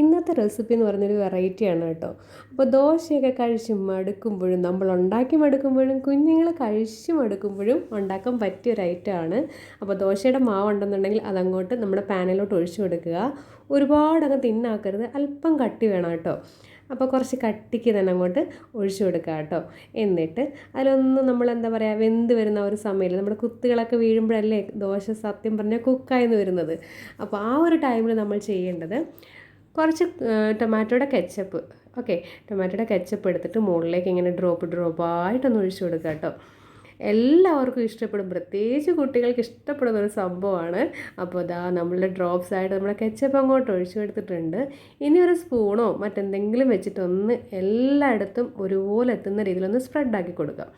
ഇന്നത്തെ റെസിപ്പി എന്ന് പറഞ്ഞൊരു വെറൈറ്റിയാണ് കേട്ടോ. അപ്പോൾ ദോശയൊക്കെ കഴിച്ച് മടുക്കുമ്പോഴും നമ്മൾ ഉണ്ടാക്കി മടുക്കുമ്പോഴും കുഞ്ഞുങ്ങൾ കഴിച്ച് മടുക്കുമ്പോഴും ഉണ്ടാക്കാൻ പറ്റിയ ഒരു ഐറ്റമാണ് അപ്പോൾ ദോശയുടെ മാവ് ഉണ്ടെന്നുണ്ടെങ്കിൽ അതങ്ങോട്ട് നമ്മുടെ പാനിലോട്ട് ഒഴിച്ചു കൊടുക്കുക. ഒരുപാട് അങ്ങ് തിന്നാക്കരുത് അല്പം കട്ടി വേണം കേട്ടോ. അപ്പോൾ കുറച്ച് കട്ടിക്ക് തന്നെ അങ്ങോട്ട് ഒഴിച്ചു കൊടുക്കുക കേട്ടോ. എന്നിട്ട് അതിലൊന്നും നമ്മൾ എന്താ പറയുക വെന്ത് വരുന്ന ഒരു സമയത്ത് നമ്മുടെ കുത്തുകളൊക്കെ വീഴുമ്പോഴല്ലേ ദോശ സത്യം പറഞ്ഞാൽ കുക്കായെന്ന് വരുന്നത്. അപ്പോൾ ആ ഒരു ടൈമിൽ നമ്മൾ ചെയ്യേണ്ടത് കുറച്ച് ടൊമാറ്റോയുടെ കെച്ചപ്പ്. ഓക്കെ ടൊമാറ്റോയുടെ കെച്ചപ്പ് എടുത്തിട്ട് മുകളിലേക്ക് ഇങ്ങനെ ഡ്രോപ്പ് ഡ്രോപ്പായിട്ടൊന്ന് ഒഴിച്ചു കൊടുക്കുക കേട്ടോ. എല്ലാവർക്കും ഇഷ്ടപ്പെടും. പ്രത്യേകിച്ച് കുട്ടികൾക്ക് ഇഷ്ടപ്പെടുന്ന ഒരു സംഭവമാണ്. അപ്പോൾ അതാ നമ്മളുടെ ഡ്രോപ്സ് ആയിട്ട് നമ്മുടെ കെച്ചപ്പ് അങ്ങോട്ട് ഒഴിച്ചു എടുത്തിട്ടുണ്ട് ഇനി ഒരു സ്പൂണോ മറ്റെന്തെങ്കിലും വെച്ചിട്ടൊന്ന് എല്ലായിടത്തും ഒരുപോലെ എത്തുന്ന രീതിയിലൊന്ന് സ്പ്രെഡാക്കി കൊടുക്കുക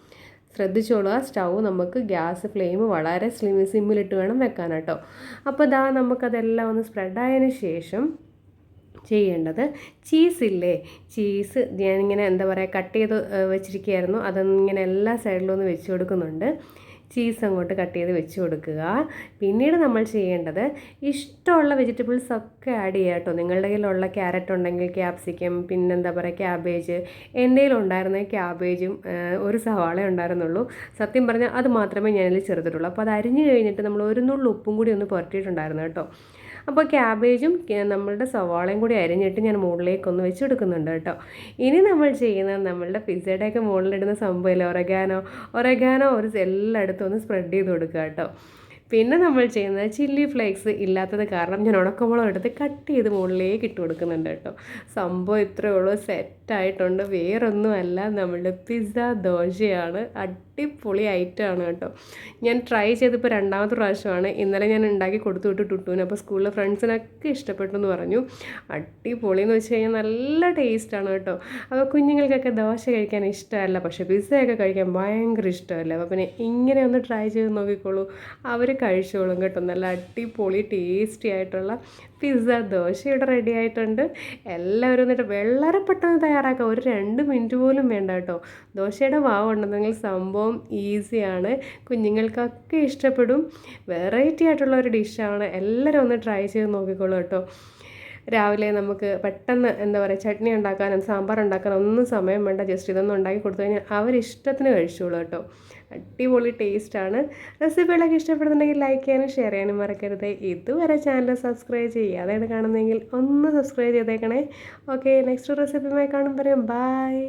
ആ സ്റ്റൗ നമുക്ക് ഗ്യാസ് ഫ്ലെയിം വളരെ സ്ലിം സിമ്മിലിട്ട് വേണം വെക്കാൻ കേട്ടോ. അപ്പോൾ ഇതാ നമുക്കതെല്ലാം ഒന്ന് സ്പ്രെഡായതിനു ശേഷം ചെയ്യേണ്ടത്. ചീസില്ലേ? ചീസ് ഞാനിങ്ങനെ എന്താ പറയുക കട്ട് ചെയ്ത് വെച്ചിരിക്കുകയായിരുന്നു. അതൊന്നിങ്ങനെ എല്ലാ സൈഡിലും ഒന്ന് വെച്ച് കൊടുക്കുന്നുണ്ട്. ചീസ് അങ്ങോട്ട് കട്ട് ചെയ്ത് വെച്ച് കൊടുക്കുക. പിന്നീട് നമ്മൾ ചെയ്യേണ്ടത് ഇഷ്ടമുള്ള വെജിറ്റബിൾസ് ഒക്കെ ആഡ് ചെയ്യുക കേട്ടോ. നിങ്ങളുടെ കയ്യിലുള്ള ക്യാരറ്റ് ഉണ്ടെങ്കിൽ ക്യാപ്സിക്കം പിന്നെന്താ പറയുക ക്യാബേജ്. എന്റെ ഉണ്ടായിരുന്ന ക്യാബേജും ഒരു സവാള ഉണ്ടായിരുന്നുള്ളൂ. സത്യം പറഞ്ഞാൽ അത് മാത്രമേ ഞാനിൽ ചെറുതിട്ടുള്ളൂ അപ്പോൾ അത് അരിഞ്ഞു കഴിഞ്ഞിട്ട് നമ്മൾ ഒരു നുള്ളു ഉപ്പും കൂടി ഒന്ന് പുരട്ടിയിട്ടുണ്ടായിരുന്നു കേട്ടോ. അപ്പോൾ ക്യാബേജും നമ്മളുടെ സവാളയും കൂടി അരിഞ്ഞിട്ട് ഞാൻ മുകളിലേക്കൊന്ന് വെച്ച് കൊടുക്കുന്നുണ്ട് കേട്ടോ. ഇനി നമ്മൾ ചെയ്യുന്നത് നമ്മളുടെ പിസ്സയുടെയൊക്കെ മുകളിലിടുന്ന സംഭവമില്ല ഒരഗാനോ ഒരഗാനോ ഒരു എല്ലായിടത്തും ഒന്ന് സ്പ്രെഡ് ചെയ്ത് കൊടുക്കുക കേട്ടോ. പിന്നെ നമ്മൾ ചെയ്യുന്നത് ചില്ലി ഫ്ലേക്സ് ഇല്ലാത്തത് കാരണം ഞാൻ ഉണക്കമുളക് എടുത്ത് കട്ട് ചെയ്ത് മുകളിലേക്ക് ഇട്ട് കൊടുക്കുന്നുണ്ട് കേട്ടോ. സംഭവം ഇത്രയേ ഉള്ളൂ. സെറ്റായിട്ടുണ്ട് വേറൊന്നുമല്ല. നമ്മളുടെ പിസ്സ ദോശയാണ്. അടിപൊളി ഐറ്റമാണ് കേട്ടോ. ഞാൻ ട്രൈ ചെയ്തിപ്പോൾ രണ്ടാമത്തെ പ്രാവശ്യമാണ്. ഇന്നലെ ഞാൻ ഉണ്ടാക്കി കൊടുത്തു വിട്ട് ടുട്ടുവിന്. അപ്പോൾ സ്കൂളിലെ ഫ്രണ്ട്സിനൊക്കെ ഇഷ്ടപ്പെട്ടു എന്ന് പറഞ്ഞു. അടിപൊളി എന്ന് വെച്ച് കഴിഞ്ഞാൽ നല്ല ടേസ്റ്റാണ് കേട്ടോ. അപ്പോൾ കുഞ്ഞുങ്ങൾക്കൊക്കെ ദോശ കഴിക്കാൻ ഇഷ്ടമല്ല. പക്ഷേ പിസ്സയൊക്കെ കഴിക്കാൻ ഭയങ്കര ഇഷ്ടമല്ല? അപ്പോൾ പിന്നെ ഇങ്ങനെ ഒന്ന് ട്രൈ ചെയ്ത് നോക്കിക്കോളൂ. അവർ കഴിച്ചോളും കേട്ടോ. നല്ല അടിപൊളി ടേസ്റ്റി ആയിട്ടുള്ള പിസ്സ ദോശ ഇവിടെ റെഡി ആയിട്ടുണ്ട്. എല്ലാവരും എന്നിട്ട് വളരെ പെട്ടെന്ന് തയ്യാറാക്കാം. ഒരു രണ്ട് മിനിറ്റ് പോലും വേണ്ട കേട്ടോ. ദോശയുടെ വാവ് ഉണ്ടെന്നെങ്കിൽ സംഭവം ഈസിയാണ് കുഞ്ഞുങ്ങൾക്കൊക്കെ ഇഷ്ടപ്പെടും. വെറൈറ്റി ആയിട്ടുള്ള ഒരു ഡിഷാണ് എല്ലാവരും ഒന്ന് ട്രൈ ചെയ്ത് നോക്കിക്കോളൂ കേട്ടോ. രാവിലെ നമുക്ക് പെട്ടെന്ന് എന്താ പറയുക ചട്നി ഉണ്ടാക്കാനും സാമ്പാർ ഉണ്ടാക്കാനും ഒന്നും സമയം വേണ്ട. ജസ്റ്റ് ഇതൊന്നും ഉണ്ടാക്കി കൊടുത്തു കഴിഞ്ഞാൽ അവരിഷ്ടത്തിന് കഴിച്ചോളൂ കേട്ടോ. അടിപൊളി ടേസ്റ്റാണ് റെസിപ്പികളൊക്കെ ഇഷ്ടപ്പെടുന്നുണ്ടെങ്കിൽ ലൈക്ക് ചെയ്യാനും ഷെയർ ചെയ്യാനും മറക്കരുത്. ഇതുവരെ ചാനൽ സബ്സ്ക്രൈബ് ചെയ്യാതെയാണ് കാണുന്നതെങ്കിൽ ഒന്ന് സബ്സ്ക്രൈബ് ചെയ്തേക്കണേ. ഓക്കെ നെക്സ്റ്റ് റെസിപ്പിയുമായി കാണുമ്പോൾ ബായ്